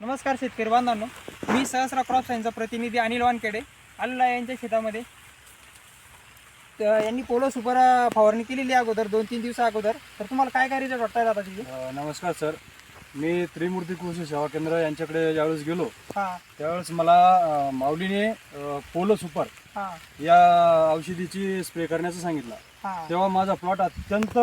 नमस्कार शेतकरी बांधवांनो. मी सहस्रा क्रॉप सायन्सचा प्रतिनिधी अनिल वानखेडे. आलेला यांच्या शेतामध्ये तर यांनी पोलो सुपर फवारणी केलेली आहे अगोदर दोन तीन दिवसा अगोदर. तर तुम्हाला काय काय रिझल्ट वाटताय आता तिथे? अ, नमस्कार सर. मी त्रिमूर्ती कृषी सेवा केंद्र यांच्याकडे ज्यावेळेस गेलो हां. त्यावेळेस मला अ, माऊलीने अ, पोलो सुपर हां. या औषधीची स्प्रे करण्याचं सांगितलं. हां. तेव्हा माझा प्लॉट अत्यंत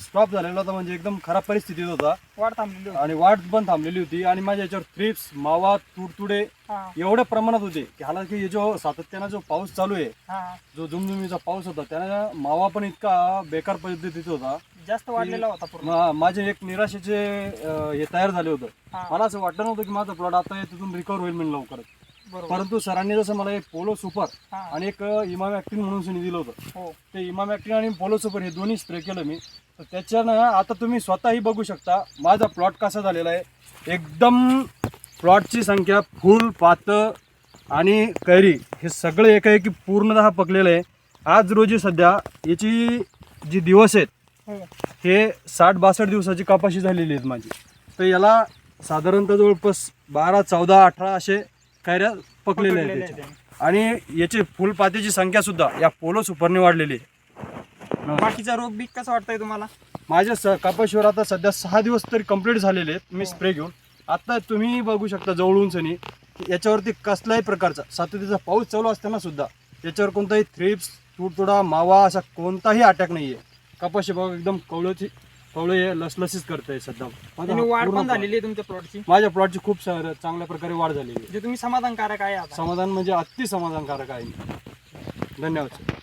स्टॉप झालेला होता म्हणजे एकदम खराब परिस्थितीत होता. वाढ थांबलेली होती. आणि वाढ पण थांबलेली होती. आणि माझ्या याच्यावर थ्रिप्स मावा तुडतुडे हां. एवढ्या प्रमाणात होते की हालाकी हे जो सातत्यानं जो पाऊस चालू आहे हां. जो झुमझुमीचा पाऊस होता त्यानं मावा पण इतका बेकार पद्धतीत होता. जास्त वाढलेला होता पूर्ण. मा- माझे एक निराशेचे अ, हे तयार झाले होतं. हां. मला असं वाटलं नव्हतं की माझा प्लॉट आता तिथून रिकवर होईल म्हणून लवकरच. परंतु सरांनी जसं मला एक पोलो सुपर आणि एक इमाम ॲक्टिन म्हणून सुनी दिलं होतं. हो. ते इमाम ॲक्टिन आणि पोलो सुपर हे दोन्ही स्प्रे केलं मी. तर त्याच्यानं आता तुम्ही स्वतःही बघू शकता माझा प्लॉट कसा झालेला आहे. एकदम प्लॉटची संख्या फुल पातं आणि कैरी. हे सगळं एकाएकी पूर्णतः पकलेलं आहे. आज रोजी सध्या याची जी दिवस आहेत हो. हे साठ बासष्ट दिवसाची कपाशी झालेली आहेत माझी. तर याला साधारणतः जवळपास बारा चौदा अठरा असे कैऱ्या पकलेल्या आहेत त्याच्या. आणि याची फुलपातीची संख्या सुद्धा या पोलो सुपरने वाढलेली आहे. बाकीचा रोग बीक कसा वाटतंय तुम्हाला? माझ्या स कपाशीवर आता सध्या सहा दिवस तरी कंप्लीट झालेले आहेत. मी स्प्रे घेऊन. आता तुम्ही बघू शकता जवळून सनी याच्यावरती कसल्याही प्रकारचा सातत्याचा पाऊस चालू असताना सुद्धा याच्यावर कोणताही थ्रिप्स तुडतुडा मावा असा कोणताही अटॅक नाही आहे कपाशी बघा एकदम कवळची कवळे लसलसीच करते सध्या. माझा आणि हा वाढ पूर्ण पण. झालेली आहे तुमच्या प्लॉटची माझ्या प्लॉटची खूप सार- चांगल्या प्रकारे वाढ झालेली आहे. जे तुम्ही समाधानकारक आहे आता. समाधान म्हणजे अति समाधानकारक आहे. धन्यवाद सर